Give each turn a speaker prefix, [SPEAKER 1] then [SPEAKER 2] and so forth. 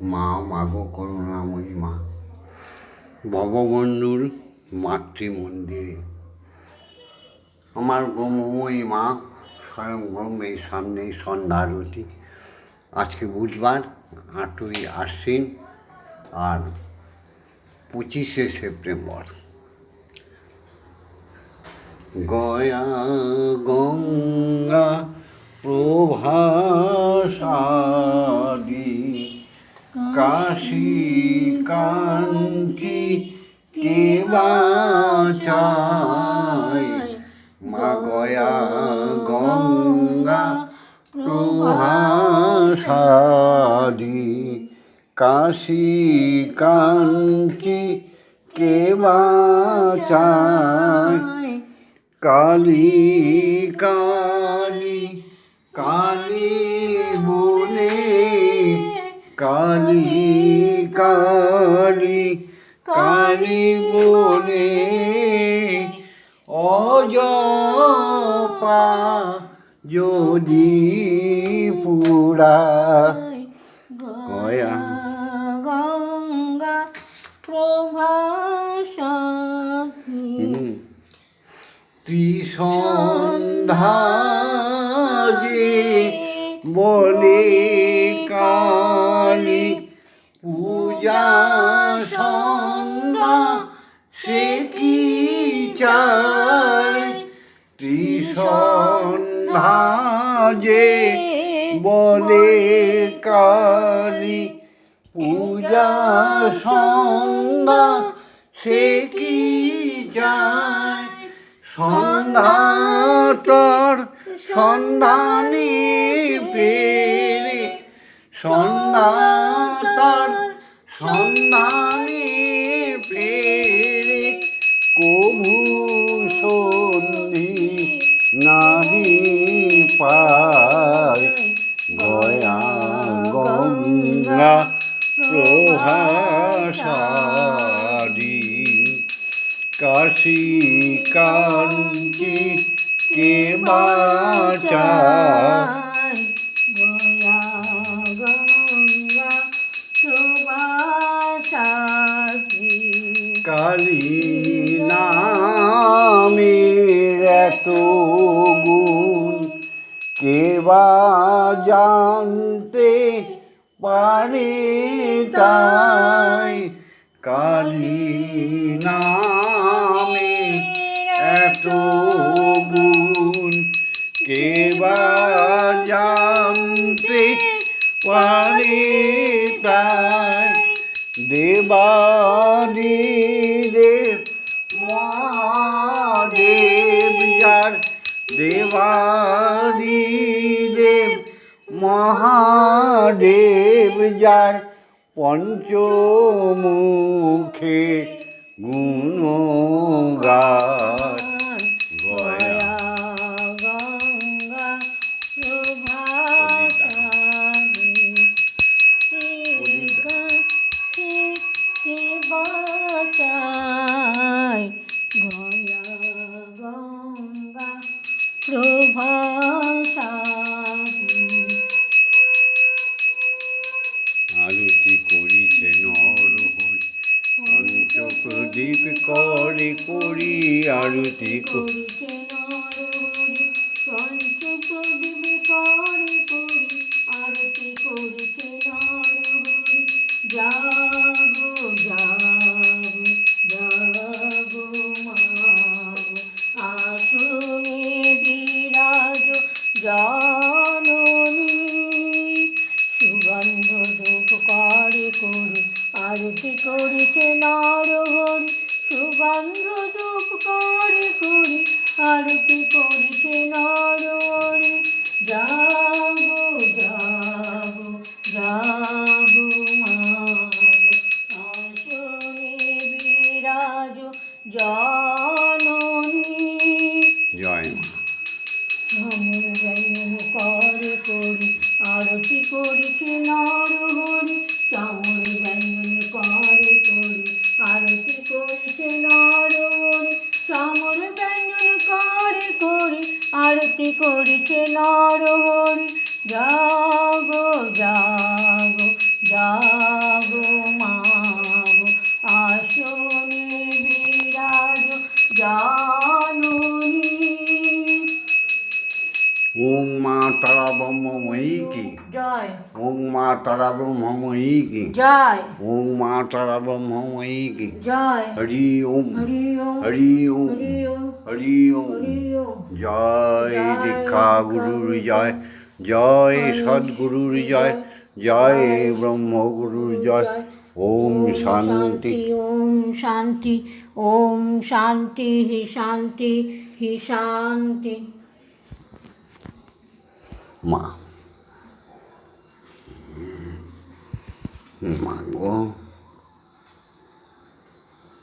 [SPEAKER 1] মা, মাগো করুণাময়ী মা ভববন্ধুর মাতৃ মন্দিরে আমার ব্রহ্মময়ী মা স্বয়ং ব্রহ্মের সামনেই সন্ধ্যা আরতি আজকে বুধবার, আটই আশ্বিন আর পঁচিশে সেপ্টেম্বর। গয়া গঙ্গা প্রভাসাদি কাঞ্চি কে বাঁচায়? মা গয়া গঙ্গা প্রভাসাদি কাশী কাঞ্চি কে বাঁচায়? কালী কালী কালী বলে কালী কালী কালী বলে অজপা যদি পুরা গয়া।
[SPEAKER 2] গঙ্গা প্রভাসী
[SPEAKER 1] হুম। ত্রিসন্ধ্যা যে বলে কালী পূজা সন্ধ্যা, সে কি চায়? ত্রিসন্ধ্যা বলে কালী, পূজা সন্ধ্যা সে কি চায়? সন্ধ্যা সন্ধানে পেরে সন্ধ্যা তোর সন্ধানে পেরে কবু সন্ধি নাহি পায়। গয়া গঙ্গা প্রভাসাদি। কাশী কাঞ্চি কে বাঁচা।
[SPEAKER 2] গয়া গঙ্গা প্রভাসী
[SPEAKER 1] কালী এত গুণ। কে বা জানতে পারে তাই? কালী নামে এত গুণ কে বা জানতে পারে তাই দেবাদি দেব মহাদেব যার দেবাদি দেব মহাদেব যার পঞ্চমুখে গুণগান
[SPEAKER 2] গয়া গঙ্গা বাঁচায় গয়া গঙ্গা প্রভাসী
[SPEAKER 1] পঞ্চপ্রদীপ করে করি আরতি করি
[SPEAKER 2] করিছে আরতি করিছে নরহরি সুগন্ধ ধূপ করে করি আরতি করিছে নরহরি। জাগো জাগো জাগো মাগো আসনে বিরাজ জননী।
[SPEAKER 1] জয় মা।
[SPEAKER 2] অমর জয়ন করে করি আরতি করিছে নরহরি চামর জয়ন চামর ব্যঞ্জন করে করে আরতি করেছে নরহরি। জাগো জাগো জাগো মাগো আসনে বিরাজ জাননী
[SPEAKER 1] তারা ব্রহ্মময়ী কি
[SPEAKER 2] জয়
[SPEAKER 1] ওম মা তারা ব্রহ্মময়ী কি
[SPEAKER 2] জয়
[SPEAKER 1] ওম মা তারা ব্রহ্মময়ী কি
[SPEAKER 2] জয়
[SPEAKER 1] হরি ওম
[SPEAKER 2] হরি ওম
[SPEAKER 1] হরি ওম
[SPEAKER 2] হরি জয়
[SPEAKER 1] দীক্ষা গুরুর জয় জয় সদ্গুরুর জয় জয় ব্রহ্মগুরুর জয় ওম শান্তি
[SPEAKER 2] ওম শান্তি ওম শান্তি হি শান্তি হি শান্তি
[SPEAKER 1] মা মা গো